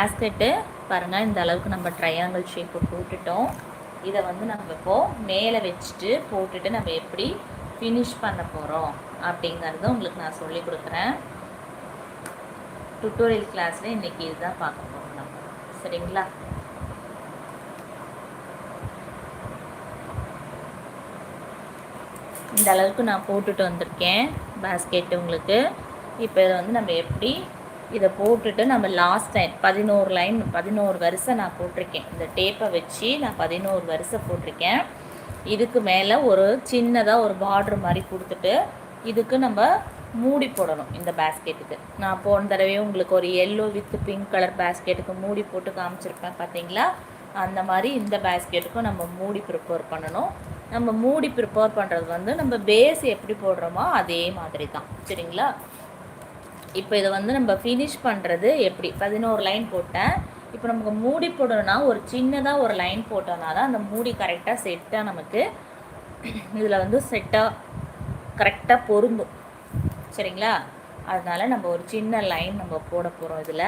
Basket பாருங்கள் இந்த அளவுக்கு நம்ம ட்ரையாங்கிள் ஷேப்பு போட்டுட்டோம். இதை வந்து நம்ம இப்போது மேலே வச்சுட்டு போட்டுட்டு நம்ம எப்படி ஃபினிஷ் பண்ண போகிறோம் அப்படிங்கிறத உங்களுக்கு நான் சொல்லி கொடுக்குறேன். டுட்டோரியல் கிளாஸில் இன்றைக்கி இதுதான் பார்க்க போகிறோம் நம்ம. சரிங்களா? இந்த அளவுக்கு நான் போட்டுட்டு வந்திருக்கேன் பேஸ்கெட்டு உங்களுக்கு. இப்போ இதை வந்து நம்ம எப்படி இதை போட்டுட்டு நம்ம லாஸ்ட் டைம் பதினோரு லைன் பதினோரு வரிசை நான் போட்டிருக்கேன். இந்த டேப்பை வச்சு நான் பதினோரு வரிசை போட்டிருக்கேன். இதுக்கு மேலே ஒரு சின்னதாக ஒரு பார்ட்ரு மாதிரி கொடுத்துட்டு இதுக்கு நம்ம மூடி போடணும் இந்த பேஸ்கெட்டுக்கு நான் போன தடவை உங்களுக்கு ஒரு எல்லோ வித் பிங்க் கலர் பேஸ்கெட்டுக்கு மூடி போட்டு காமிச்சிருப்பேன் பார்த்தீங்களா? அந்த மாதிரி இந்த பேஸ்கெட்டுக்கும் நம்ம மூடி ப்ரிப்பேர் பண்ணணும். நம்ம மூடி ப்ரிப்பேர் பண்ணுறது வந்து நம்ம பேஸ் எப்படி போடுறோமோ அதே மாதிரி தான். சரிங்களா? இப்போ இதை வந்து நம்ம ஃபினிஷ் பண்ணுறது எப்படி? பதினோரு லைன் போட்டேன். இப்போ நமக்கு மூடி போடணும்னா ஒரு சின்னதாக ஒரு லைன் போட்டோம்னா தான் அந்த மூடி கரெக்டாக செட்டாக நமக்கு இதில் வந்து செட்டாக கரெக்டாக பொருந்தும். சரிங்களா? அதனால் நம்ம ஒரு சின்ன லைன் நம்ம போட போகிறோம் இதில்.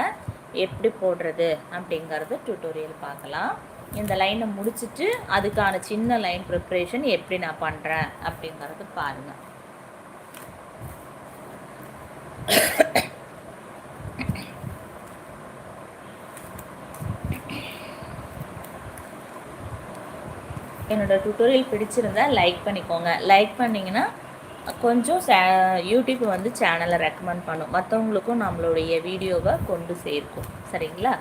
எப்படி போடுறது அப்படிங்கிறது டியூட்டோரியல் பார்க்கலாம். இந்த லைனை முடிச்சுட்டு அதுக்கான சின்ன லைன் ப்ரிப்ரேஷன் எப்படி நான் பண்ணுறேன் அப்படிங்கிறது பாருங்கள் என்னோட டுட்டோரியல் பிடிச்சிருந்தா லைக் பண்ணிக்கோங்க. லைக் பண்ணிங்கன்னா கொஞ்சம் சே யூடியூப் வந்து சேனலை ரெக்கமெண்ட் பண்ணும். மற்றவங்களுக்கும் நம்மளுடைய வீடியோவை கொண்டு சேர்க்கும். சரிங்களா?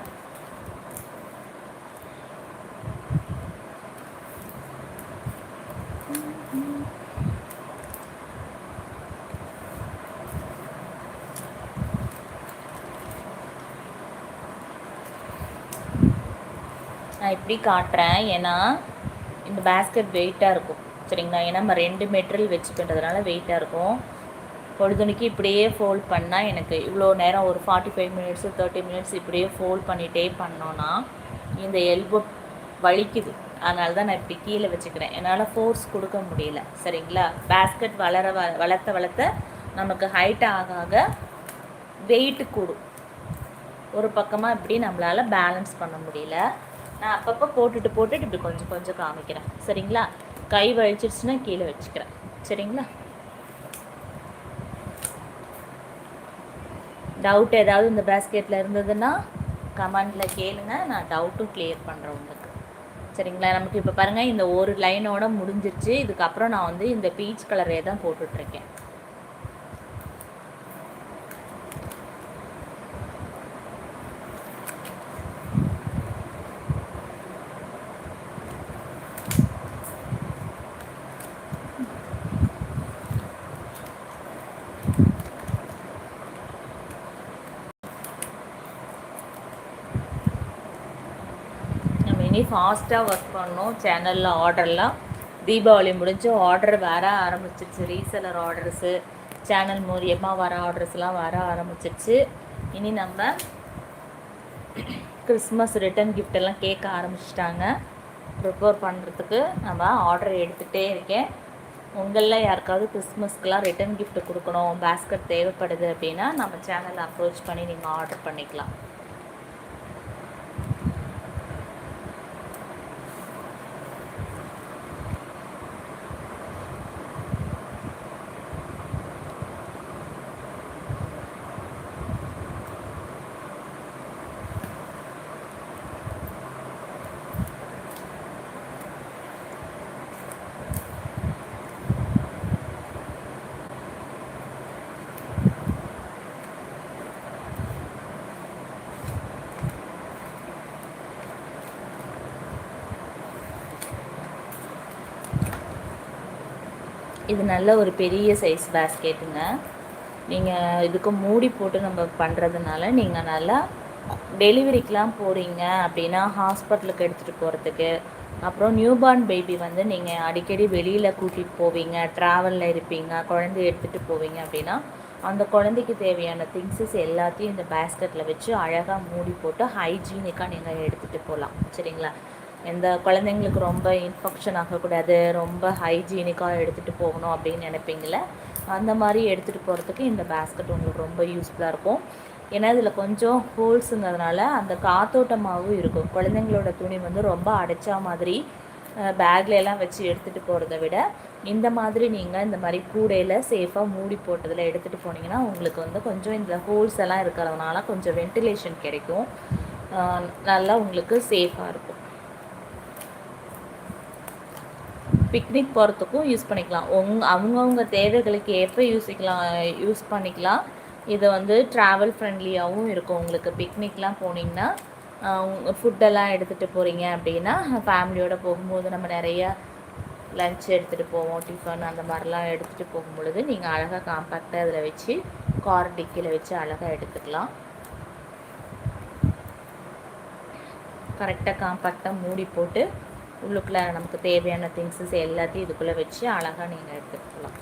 நான் இப்படி காட்டுறேன். ஏன்னா இந்த பேஸ்கெட் வெயிட்டாக இருக்கும். சரிங்களா? ஏன்னா நம்ம ரெண்டு மெட்டீரியல் வச்சு பண்ணுறதுனால வெயிட்டாக இருக்கும். பொழுதுனைக்கு இப்படியே ஃபோல்ட் பண்ணால் எனக்கு இவ்வளோ நேரம் ஒரு forty five minutes thirty minutes இப்படியே ஃபோல்ட் பண்ணிகிட்டே பண்ணோன்னா இந்த எல்போ வலிக்குது. அதனால தான் நான் இப்படி கீழே வச்சுக்கிறேன். என்னால் ஃபோர்ஸ் கொடுக்க முடியல. சரிங்களா? பேஸ்கெட் வளர வ வளர்த்த வளர்த்த நமக்கு ஹைட் ஆக ஆக வெயிட்டு கூடும். ஒரு பக்கமாக இப்படி நம்மளால் பேலன்ஸ் பண்ண முடியல. நான் அப்பப்போ போட்டுட்டு போட்டுட்டு இப்படி கொஞ்சம் கொஞ்சம் காமிக்கிறேன். சரிங்களா? கை வலிச்சிருச்சுன்னா கீழே வச்சுக்கிறேன். சரிங்களா? டவுட் ஏதாவது இந்த பேஸ்கெட்டில் இருந்ததுன்னா கமெண்டில் கேளுங்க. நான் டவுட்டும் கிளியர் பண்ணுறேன் உங்களுக்கு. சரிங்களா? நமக்கு இப்போ பாருங்கள் இந்த ஒரு லைனோட முடிஞ்சிருச்சு. இதுக்கப்புறம் நான் வந்து இந்த பீச் கலரே தான் போட்டுட்ருக்கேன் நம்ம இனி ஃபாஸ்ட்டாக ஒர்க் பண்ணோம். சேனலில் ஆர்டர்லாம் தீபாவளி முடிஞ்சு ஆர்டர் வர ஆரம்பிச்சிருச்சு. ரீசெலர் ஆர்டர்ஸு சேனல் மூலியமாக வர ஆர்டர்ஸ்லாம் வர ஆரம்பிச்சிருச்சு. இனி நம்ம கிறிஸ்மஸ் ரிட்டன் கிஃப்ட் எல்லாம் கேட்க ஆரம்பிச்சிட்டாங்க. ப்ரிப்பேர் பண்ணுறதுக்கு நம்ம ஆர்டர் எடுத்துகிட்டே இருக்கேன். உங்களில் யாருக்காவது கிறிஸ்மஸ்க்கெலாம் ரிட்டன் கிஃப்ட் கொடுக்கணும் பேஸ்கட் தேவைப்படுது அப்படின்னா நம்ம சேனலை அப்ரோச் பண்ணி நீங்கள் ஆர்டர் பண்ணிக்கலாம். இது நல்ல ஒரு பெரிய சைஸ் பேஸ்கெட்டுங்க நீங்கள் இதுக்கு மூடி போட்டு நம்ம பண்ணுறதுனால நீங்கள் நல்லா டெலிவரிக்கெலாம் போகிறீங்க அப்படின்னா ஹாஸ்பிட்டலுக்கு எடுத்துகிட்டு போகிறதுக்கு அப்புறம் நியூபார்ன் பேபி வந்து நீங்கள் அடிக்கடி வெளியில் கூட்டிகிட்டு போவீங்க ட்ராவலில் இருப்பீங்க குழந்தைய எடுத்துகிட்டு போவீங்க அப்படின்னா அந்த குழந்தைக்கு தேவையான திங்ஸஸ் எல்லாத்தையும் இந்த பேஸ்கெட்டில் வச்சு அழகாக மூடி போட்டு ஹைஜீனிக்காக நீங்கள் எடுத்துகிட்டு போகலாம் சரிங்களா? எந்த குழந்தைங்களுக்கு ரொம்ப இன்ஃபெக்ஷன் ஆகக்கூடாது ரொம்ப ஹைஜீனிக்காக எடுத்துகிட்டு போகணும் அப்படின்னு நினைப்பீங்கள அந்த மாதிரி எடுத்துகிட்டு போகிறதுக்கு இந்த பேஸ்கெட் உங்களுக்கு ரொம்ப யூஸ்ஃபுல்லாக இருக்கும். ஏன்னா இதில் கொஞ்சம் ஹோல்ஸுங்கிறதுனால அந்த காத்தோட்டமாகவும் இருக்கும். குழந்தைங்களோட துணி வந்து ரொம்ப அடைச்சா மாதிரி பேக்ல எல்லாம் வச்சு எடுத்துகிட்டு போகிறத விட இந்த மாதிரி நீங்கள் இந்த மாதிரி கூடையில் சேஃபாக மூடி போட்டதில் எடுத்துகிட்டு போனீங்கன்னா உங்களுக்கு வந்து கொஞ்சம் இந்த ஹோல்ஸ் எல்லாம் இருக்கிறதுனால கொஞ்சம் வென்டிலேஷன் கிடைக்கும். நல்லா உங்களுக்கு சேஃபாக இருக்கும். பிக்னிக் போகிறதுக்கும் யூஸ் பண்ணிக்கலாம். உங் அவங்கவுங்க தேவைகளுக்கு ஏற்ப யூஸிக்கலாம் யூஸ் பண்ணிக்கலாம். இது வந்து ட்ராவல் ஃப்ரெண்ட்லியாகவும் இருக்கும். உங்களுக்கு பிக்னிக்லாம் போனீங்கன்னா ஃபுட்டெல்லாம் எடுத்துகிட்டு போகிறீங்க அப்படின்னா ஃபேமிலியோடு போகும்போது நம்ம நிறைய லன்ச் எடுத்துகிட்டு போவோம் டிஃபன் அந்த மாதிரிலாம் எடுத்துகிட்டு போகும்பொழுது நீங்கள் அழகாக காம்பேக்டாக அதில் வச்சு கார் டிக்கியில் வச்சு அழகாக எடுத்துக்கலாம். கரெக்டாக காம்பேக்டாக மூடி போட்டு உள்ளுக்குள்ளே நமக்கு தேவையான திங்ஸஸ் எல்லாத்தையும் இதுக்குள்ளே வச்சு அழகாக நீங்கள் எடுத்துக்கலாம்.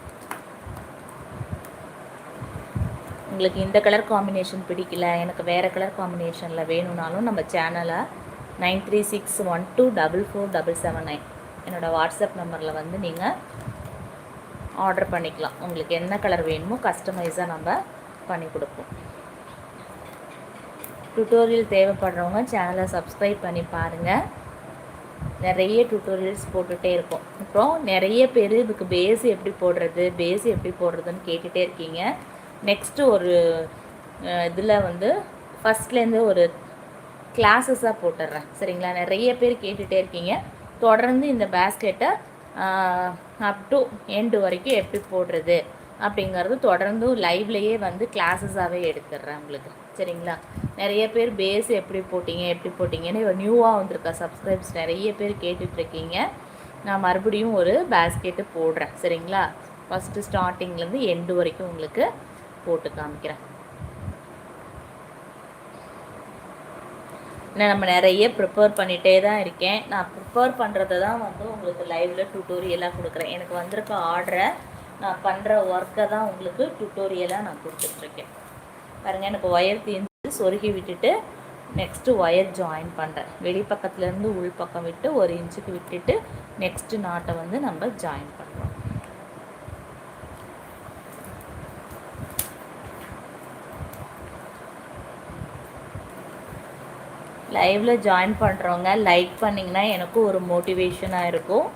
உங்களுக்கு இந்த கலர் காம்பினேஷன் பிடிக்கல எனக்கு வேறு கலர் காம்பினேஷனில் வேணும்னாலும் நம்ம சேனலை nine three six one two double four double seven nine என்னோடய வாட்ஸ்அப் நம்பரில் வந்து நீங்கள் ஆர்டர் பண்ணிக்கலாம். உங்களுக்கு என்ன கலர் வேணுமோ கஸ்டமைஸாக நம்ம பண்ணி கொடுப்போம். டுட்டோரியல் தேவைப்படுறவங்க சேனலை சப்ஸ்கிரைப் பண்ணி பாருங்கள் நிறைய டியூட்டோரியல்ஸ் போட்டுகிட்டே இருக்கோம். அப்புறம் நிறைய பேர் இதுக்கு பேஸ் எப்படி போடுறது பேஸ் எப்படி போடுறதுன்னு கேட்டுகிட்டே இருக்கீங்க. நெக்ஸ்ட்டு ஒரு இதில் வந்து ஃபஸ்ட்லேருந்து ஒரு கிளாஸஸாக போட்டுடுறேன் சரிங்களா? நிறைய பேர் கேட்டுகிட்டே இருக்கீங்க. தொடர்ந்து இந்த பேஸ்கெட்டை அப் டு எண்டு வரைக்கும் எப்படி போடுறது அப்படிங்கிறது தொடர்ந்து லைவ்லேயே வந்து கிளாஸஸாகவே எடுத்துடுறேன் உங்களுக்கு. சரிங்களா? நிறைய பேர் பேஸ் எப்படி போட்டிங்க எப்படி போட்டிங்கன்னு நியூவாக வந்திருக்கா. சப்ஸ்கிரைப்ஸ் நிறைய பேர் கேட்டுட்ருக்கீங்க. நான் மறுபடியும் ஒரு பேஸ்கெட்டு போடுறேன். சரிங்களா? ஃபஸ்ட்டு ஸ்டார்டிங்லேருந்து எண்டு வரைக்கும் உங்களுக்கு போட்டு காமிக்கிறேன். நான் நம்ம நிறைய ப்ரிப்பேர் பண்ணிகிட்டே தான் இருக்கேன். நான் ப்ரிப்பேர் பண்ணுறத தான் வந்து உங்களுக்கு லைவில் டுட்டோரியலாக கொடுக்குறேன். எனக்கு வந்திருக்க ஆர்டரை நான் பண்ணுற ஒர்க்கை தான் உங்களுக்கு டுட்டோரியலாக நான் கொடுத்துட்ருக்கேன். பாருங்கள் எனக்கு ஒயர் தீர்ந்து சொருகி விட்டுட்டு நெக்ஸ்ட்டு ஒயர் ஜாயின் பண்ணுறேன் வெளிப்பக்கத்துலேருந்து உள் பக்கம் விட்டு ஒரு இன்ச்சுக்கு விட்டுட்டு நெக்ஸ்ட்டு நாட்டை வந்து நம்ம ஜாயின் பண்ணுறோம் லைவில் ஜாயின் பண்ணுறவங்க லைக் பண்ணிங்கன்னா எனக்கும் ஒரு மோட்டிவேஷனாக இருக்கும்.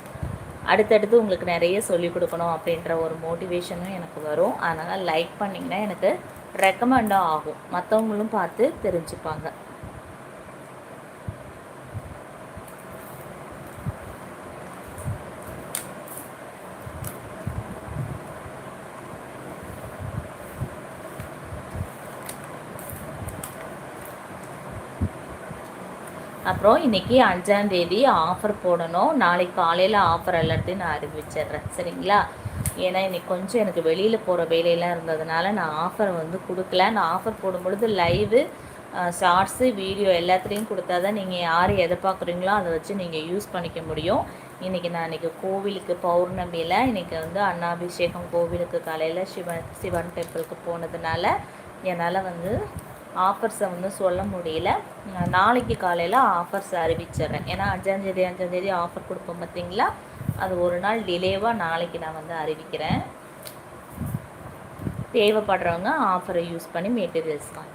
அடுத்தடுத்து உங்களுக்கு நிறைய சொல்லிக் கொடுக்கணும் அப்படின்ற ஒரு மோட்டிவேஷனும் எனக்கு வரும். அதனால் லைக் பண்ணிங்கன்னா எனக்கு ரெக்கமெண்டாக ஆகும். மற்றவங்களும் பார்த்து தெரிஞ்சுப்பாங்க. அப்புறம் இன்றைக்கி அஞ்சாந்தேதி ஆஃபர் போடணும். நாளைக்கு காலையில் ஆஃபர் எல்லாத்தையும் நான் அறிவிச்சிடுறேன். சரிங்களா? ஏன்னா இன்றைக்கி கொஞ்சம் எனக்கு வெளியில் போகிற வேலையெல்லாம் இருந்ததுனால நான் ஆஃபர் வந்து கொடுக்கல. நான் ஆஃபர் போடும்பொழுது லைவு ஷார்ட்ஸு வீடியோ எல்லாத்துலேயும் கொடுத்தா தான் நீங்கள் யார் எதை பார்க்குறீங்களோ அதை வச்சு நீங்கள் யூஸ் பண்ணிக்க முடியும். இன்றைக்கி நான் இன்றைக்கி கோவிலுக்கு பௌர்ணமியில் இன்றைக்கி வந்து அண்ணாபிஷேகம் கோவிலுக்கு காலையில் சிவன் சிவன் டெம்பிளுக்கு போனதுனால என்னால் வந்து ஆஃபர்ஸை வந்து சொல்ல முடியல. நாளைக்கு காலையில் ஆஃபர்ஸ் அறிவிச்சிடுறேன். ஏன்னா அஞ்சாந்தேதி அஞ்சாந்தேதி ஆஃபர் கொடுப்போம் பார்த்தீங்களா? அது ஒரு நாள் டிலேவாக நாளைக்கு நான் வந்து அறிவிக்கிறேன். தேவைப்படுறவங்க ஆஃபரை யூஸ் பண்ணி மெட்டீரியல்ஸ் வாங்க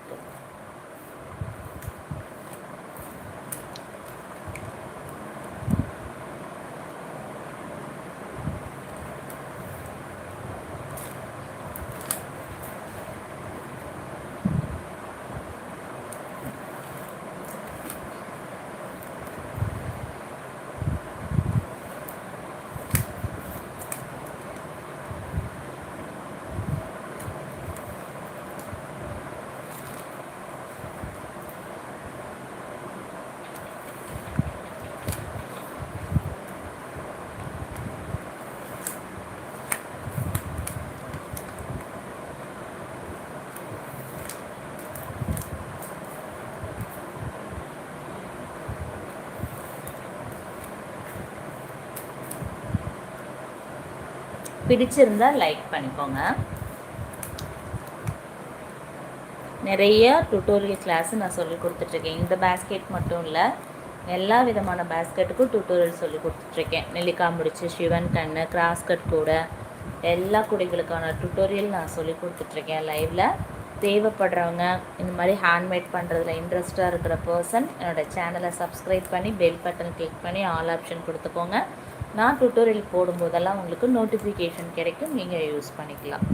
பிடிச்சிருந்தால் லைக் பண்ணிக்கோங்க. நிறைய டுட்டோரியல் கிளாஸு நான் சொல்லி கொடுத்துட்ருக்கேன். இந்த பேஸ்கெட் மட்டும் இல்லை எல்லா விதமான பேஸ்கெட்டுக்கும் டுட்டோரியல் சொல்லி கொடுத்துட்ருக்கேன். நெல்லிக்காய் முடிச்சு சிவன் கண்ணு கிராஸ் கட் கூட எல்லா குடிகளுக்கான டுட்டோரியல் நான் சொல்லி கொடுத்துட்ருக்கேன் லைவில் தேவைப்படுறவங்க இந்த மாதிரி ஹேண்ட்மேட் பண்ணுறதுல இன்ட்ரெஸ்ட்டாக இருக்கிற பர்சன் என்னோடய சேனலை சப்ஸ்கிரைப் பண்ணி பெல் பட்டன் கிளிக் பண்ணி ஆல் ஆப்ஷன் கொடுத்துக்கோங்க. நான் டுட்டோரியல் போடும்போதெல்லாம் உங்களுக்கு நோட்டிஃபிகேஷன் கிடைக்கும். நீங்கள் யூஸ் பண்ணிக்கலாம்.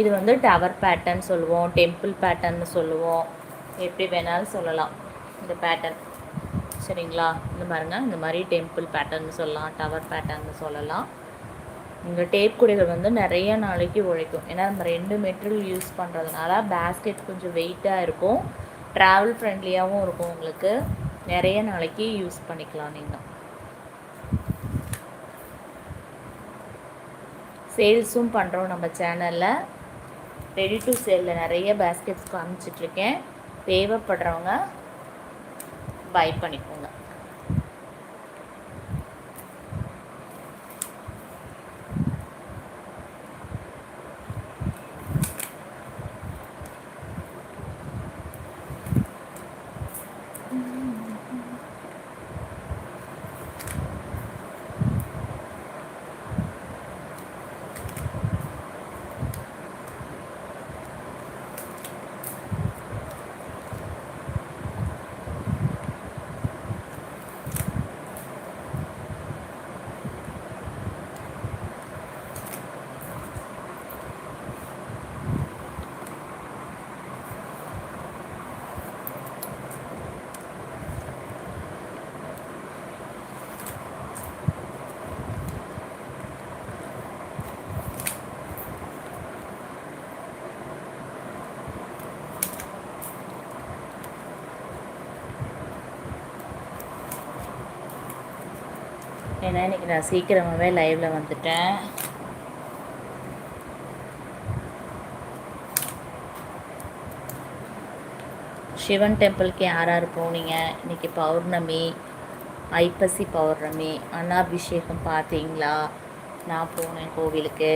இது வந்து டவர் பேட்டர்ன் சொல்லுவோம் டெம்பிள் பேட்டர்ன் சொல்லுவோம். எப்படி வேணாலும் சொல்லலாம். இந்த பேட்டர்ன் சரிங்களா? இந்த பாருங்க இந்த மாதிரி டெம்பிள் பேட்டர்ன் சொல்லலாம் டவர் பேட்டர்ன் சொல்லலாம். இந்த டேப் குடிகள் வந்து நிறைய நாளைக்கு உழைக்கும். ஏன்னா நம்ம ரெண்டு மெட்டீரியல் யூஸ் பண்ணுறதுனால பேஸ்கெட் கொஞ்சம் வெயிட்டாக இருக்கும். ட்ராவல் ஃப்ரெண்ட்லியாகவும் இருக்கும் உங்களுக்கு. நிறைய நாளைக்கு யூஸ் பண்ணிக்கலாம் நீங்கள் சேல்ஸும் பண்ணுறோம் நம்ம சேனலில் ரெடி டு சேலில் நிறைய பேஸ்கெட்ஸ் காமிச்சிட்ருக்கேன் தேவைப்படுறவங்க பை பண்ணிக்கோங்க. ஏன்னா இன்றைக்கி நான் சீக்கிரமாகவே லைவில் வந்துட்டேன். சிவன் டெம்பிளுக்கு யார் யார் போனீங்க? இன்றைக்கி பௌர்ணமி ஐப்பசி பௌர்ணமி அன்னாபிஷேகம் பார்த்தீங்களா? நான் போனேன் கோவிலுக்கு.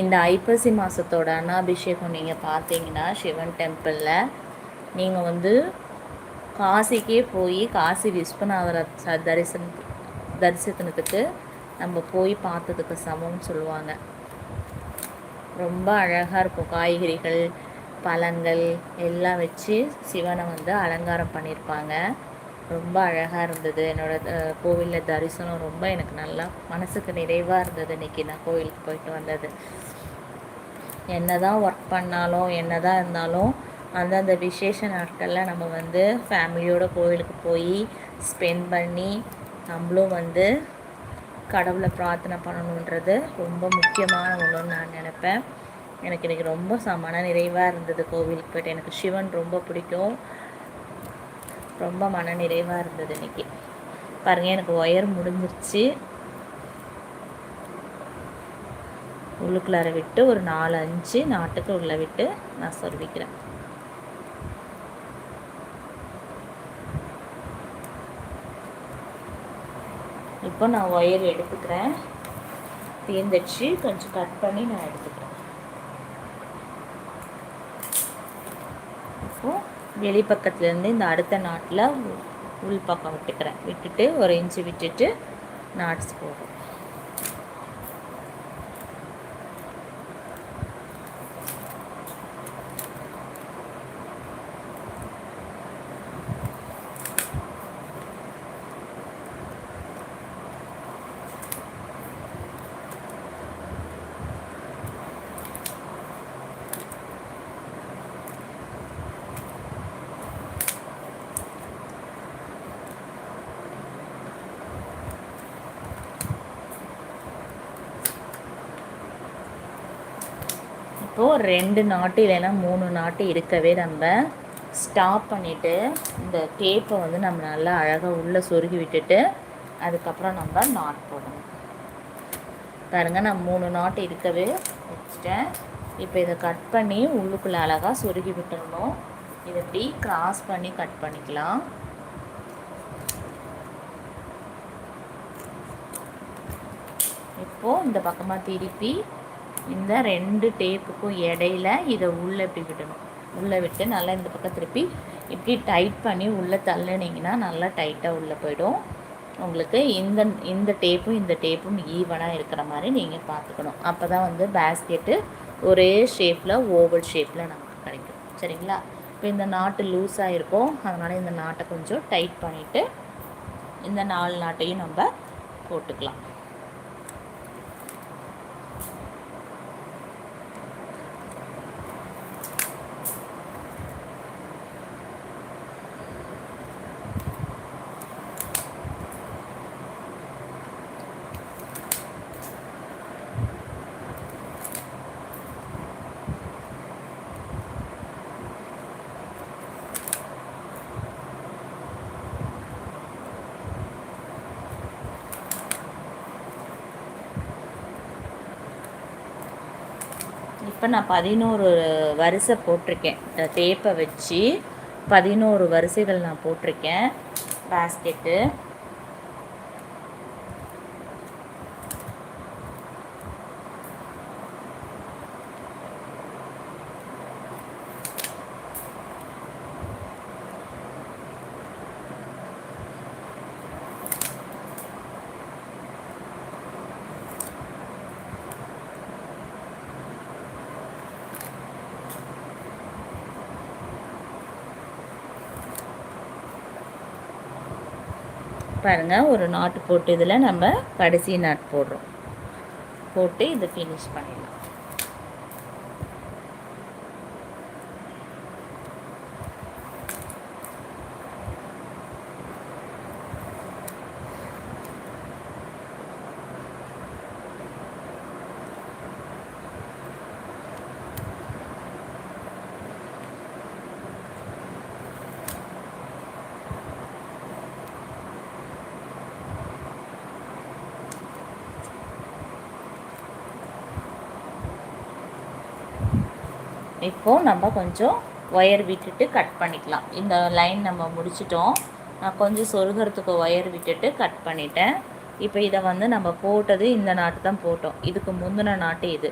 இந்த ஐப்பசி மாதத்தோட அன்னாபிஷேகம் நீங்கள் பார்த்தீங்கன்னா சிவன் டெம்பிளில் நீங்கள் வந்து காசிக்கே போய் காசி விஸ்வநாதரை ச தரிசன தரிசனத்துக்கு நம்ம போய் பார்த்ததுக்கு சமம்னு சொல்லுவாங்க. ரொம்ப அழகாக இருக்கும். காய்கறிகள் பழங்கள் எல்லாம் வச்சு சிவனை வந்து அலங்காரம் பண்ணியிருப்பாங்க ரொம்ப அழகாக இருந்தது. என்னோடய கோவிலில் தரிசனம் ரொம்ப எனக்கு நல்லா மனசுக்கு நிறைவாக இருந்தது இன்றைக்கி நான் கோவிலுக்கு போயிட்டு வந்தது. என்ன தான் ஒர்க் பண்ணாலும் என்ன தான் இருந்தாலும் அந்தந்த விசேஷ நாட்களில் நம்ம வந்து ஃபேமிலியோட கோவிலுக்கு போய் ஸ்பெண்ட் பண்ணி நம்மளும் வந்து கடவுளை பிரார்த்தனை பண்ணணுன்றது ரொம்ப முக்கியமான ஒன்றுன்னு நான் நினப்பேன். எனக்கு இன்றைக்கி ரொம்ப ச மன நிறைவாக இருந்தது கோவிலுக்கு போய்ட்டு. எனக்கு சிவன் ரொம்ப பிடிக்கும். ரொம்ப மன நிறைவாக இருந்தது இன்றைக்கி பாருங்கள் எனக்கு ஒயர் முடிஞ்சிருச்சு. உள்ளுக்குள்ளார விட்டு ஒரு நாலு அஞ்சு நாட்டுக்கு உள்ளே விட்டு நான் சொருவிக்கிறேன். இப்போ நான் ஒயர் எடுத்துக்கிறேன். தீர்ந்துச்சு கொஞ்சம் கட் பண்ணி நான் எடுத்துக்கிறேன். வெளிப்பக்கத்துலேருந்து இந்த அடுத்த நாட்டில் உள் பக்கம் விட்டுக்கிறேன். விட்டுட்டு ஒரு இன்ச்சு விட்டுட்டு நாட்ஸ் போகும் இப்போது ரெண்டு நாட்டு இல்லைன்னா மூணு நாட்டு இருக்கவே நம்ம ஸ்டாப் பண்ணிவிட்டு இந்த டேப்பை வந்து நம்ம நல்லா அழகாக உள்ளே சொருகி விட்டுட்டு அதுக்கப்புறம் நம்ம நாட் போடணும். பாருங்கள் நான் மூணு நாட்டு இருக்கவே வச்சுட்டேன். இப்போ இதை கட் பண்ணி உள்ளுக்குள்ளே அழகாக சொருகி விட்டுடணும் இதை இப்படி கிராஸ் பண்ணி கட் பண்ணிக்கலாம். இப்போது இந்த பக்கமாக திருப்பி இந்த ரெண்டு டேப்புக்கும் இடையில இதை உள்ளே இப்படி விடணும். உள்ளே விட்டு நல்லா இந்த பக்கம் திருப்பி இப்படி டைட் பண்ணி உள்ளே தள்ளுனீங்கன்னா நல்லா டைட்டாக உள்ளே போயிடும். உங்களுக்கு இந்த இந்த டேப்பும் இந்த டேப்பும் ஈவனாக இருக்கிற மாதிரி நீங்கள் பார்த்துக்கணும். அப்போ தான் வந்து பேஸ்கெட்டு ஒரே ஷேப்பில் ஓவல் ஷேப்பில் நமக்கு கிடைக்கும். சரிங்களா? இப்போ இந்த நாட்டு லூஸாக இருக்கும் அதனால் இந்த நாட்டை கொஞ்சம் டைட் பண்ணிவிட்டு இந்த நாலு நாட்டையும் நம்ம போட்டுக்கலாம். இப்போ நான் பதினோரு வரிசை போட்டிருக்கேன். இந்த டேப்பை வச்சு பதினோரு வரிசைகள் நான் போட்டிருக்கேன். பேஸ்கெட்டு பாருங்கள் ஒரு நாட்டு போட்டு இதில் நம்ம கடைசி நாட் போடுறோம். போட்டு இதை ஃபினிஷ் பண்ணிடலாம். இப்போது நம்ம கொஞ்சம் ஒயர் விட்டுட்டு கட் பண்ணிக்கலாம். இந்த லைன் நம்ம முடிச்சிட்டோம். நான் கொஞ்சம் சொருகிறதுக்கு ஒயர் விட்டுட்டு கட் பண்ணிட்டேன். இப்போ இதை வந்து நம்ம போட்டது இந்த நாட்டு தான் போட்டோம். இதுக்கு முந்தின நாட்டு இது.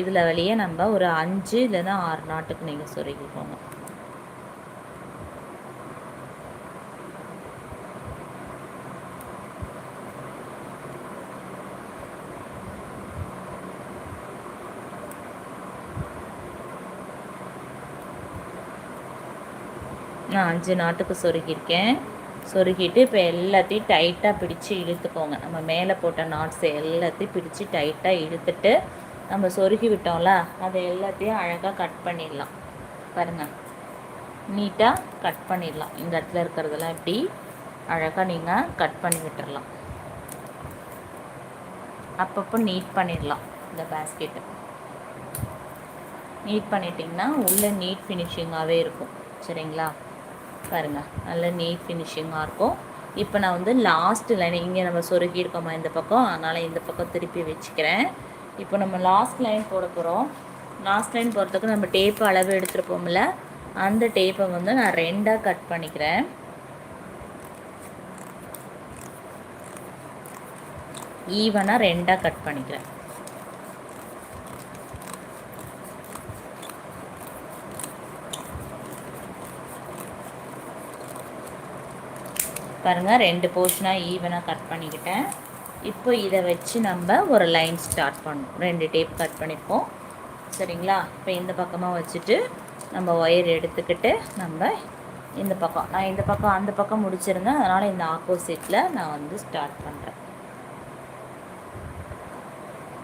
இதில் வெளியே நம்ம ஒரு அஞ்சு இல்லைன்னா ஆறு நாட்டுக்கு நீங்கள் சொருகிக்கோங்க. நான் அஞ்சு நாட்டுக்கு சொருகியிருக்கேன். சொருகிட்டு இப்போ எல்லாத்தையும் டைட்டாக பிடிச்சி இழுத்துக்கோங்க. நம்ம மேலே போட்ட நாட்ஸ் எல்லாத்தையும் பிடிச்சி டைட்டாக இழுத்துட்டு நம்ம சொருகி விட்டோம்ல அதை எல்லாத்தையும் அழகாக கட் பண்ணிடலாம். பாருங்கள் நீட்டாக கட் பண்ணிடலாம். இந்த இடத்துல இருக்கிறதெல்லாம் இப்படி அழகாக நீங்கள் கட் பண்ணி விட்டுடலாம் அப்பப்போ நீட் பண்ணிடலாம் இந்த பேஸ்கெட்டு நீட் பண்ணிட்டிங்கன்னா உள்ளே நீட் ஃபினிஷிங்காகவே இருக்கும். சரிங்களா? பாருங்கள் நல்ல நீட் ஃபினிஷிங்காக இருக்கும். இப்போ நான் வந்து லாஸ்ட் லைன் இங்கே நம்ம சொருகியிருக்கோமா இந்த பக்கம்? அதனால் இந்த பக்கம் திருப்பி வச்சுக்கிறேன். இப்போ நம்ம லாஸ்ட் லைன் போட போகிறோம் லாஸ்ட் லைன் போகிறதுக்கு நம்ம டேப்பு அளவு எடுத்துருப்போம்ல அந்த டேப்பை வந்து நான் ரெண்டாக கட் பண்ணிக்கிறேன். ஈவனாக ரெண்டாக கட் பண்ணிக்கிறேன். பாருங்கள் ரெண்டு போர்ஷனாக ஈவனாக கட் பண்ணிக்கிட்டேன். இப்போ இதை வச்சு நம்ம ஒரு லைன் ஸ்டார்ட் பண்ணணும். ரெண்டு டேப் கட் பண்ணியிருக்கோம் சரிங்களா? இப்போ இந்த பக்கமாக வச்சுட்டு நம்ம ஒயர் எடுத்துக்கிட்டு நம்ம இந்த பக்கம். நான் இந்த பக்கம் அந்த பக்கம் முடிச்சிருந்தேன். அதனால் இந்த ஆப்போசிட்டில் நான் வந்து ஸ்டார்ட் பண்ணுறேன்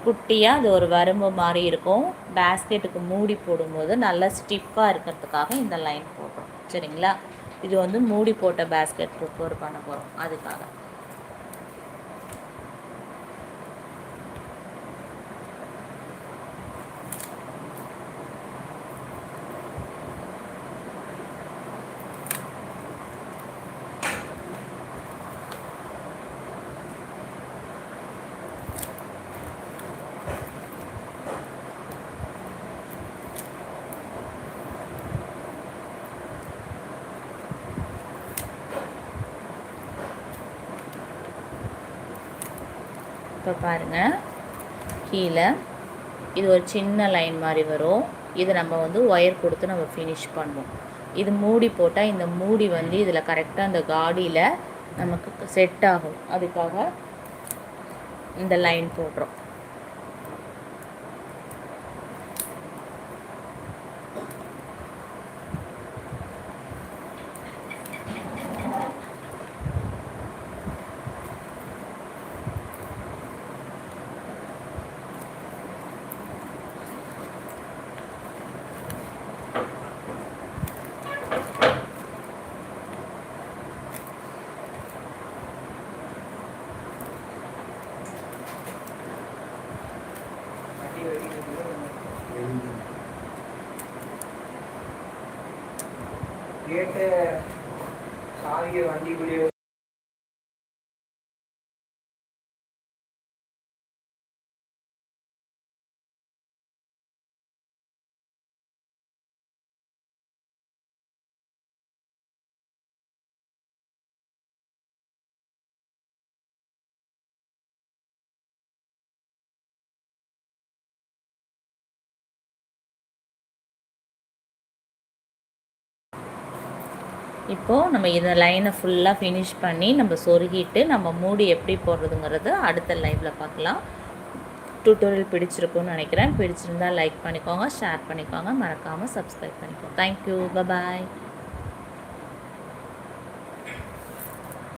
குட்டியாக அது ஒரு வரம்பு மாதிரி இருக்கும். பேஸ்கெட்டுக்கு மூடி போடும்போது நல்லா ஸ்டிஃபாக இருக்கிறதுக்காக இந்த லைன் போடுறோம். சரிங்களா? இது வந்து மூடி போட்ட பேஸ்கெட் ப்ரிப்பேர் பண்ண போகிறோம் அதுக்காக. இப்போ பாருங்கள் கீழே. இது ஒரு சின்ன லைன் மாதிரி வரும். இது நம்ம வந்து ஒயர் கொடுத்து நம்ம ஃபினிஷ் பண்ணுவோம். இது மூடி போட்டால் இந்த மூடி வந்து இதில் கரெக்டாக அந்த காடியில் நமக்கு செட் ஆகும். அதுக்காக இந்த லைன் போடுறோம். கேட்டு சாதிக்க வண்டிக்குள்ளேயே இப்போது நம்ம இந்த லைனை ஃபுல்லாக ஃபினிஷ் பண்ணி நம்ம சொருகிட்டு நம்ம மூடி எப்படி போடுறதுங்கிறது அடுத்த லைவில் பார்க்கலாம். டியூட்டோரியல் பிடிச்சிருக்கும்னு நினைக்கிறேன். பிடிச்சிருந்தா லைக் பண்ணிக்கோங்க ஷேர் பண்ணிக்கோங்க. மறக்காமல் சப்ஸ்கிரைப் பண்ணிக்கோங்க. Thank you bye bye